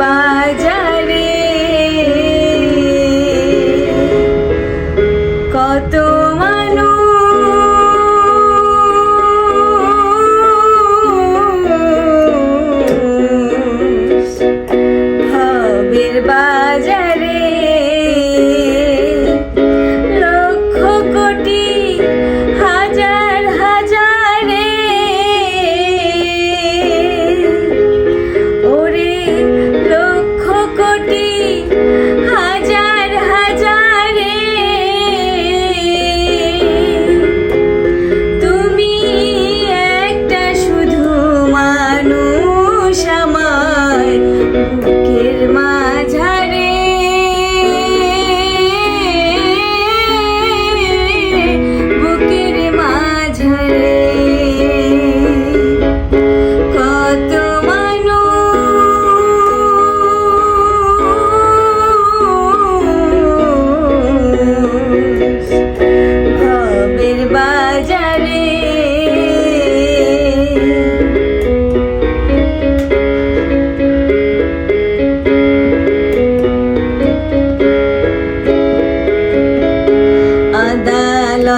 বাজারে। কত মা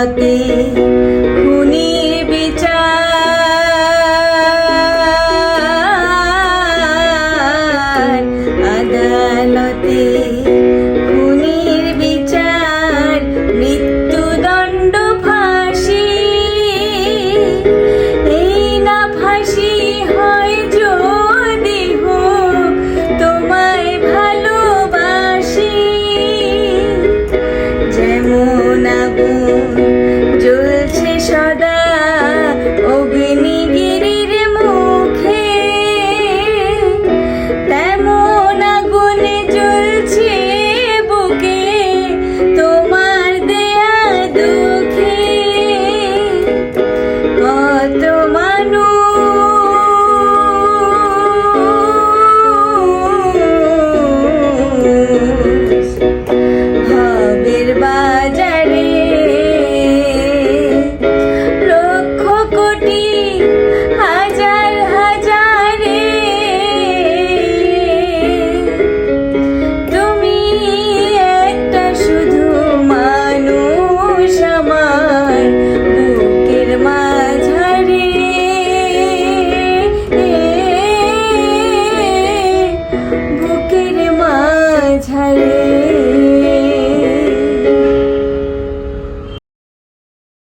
রাতে খুনির বিচার। আদালতে খুনির বিচার, মৃত্যুদণ্ড ফাঁসি। এই না ফাঁসি হয় যদি হোক তোমায় ভালোবাসি। যেমন Israel.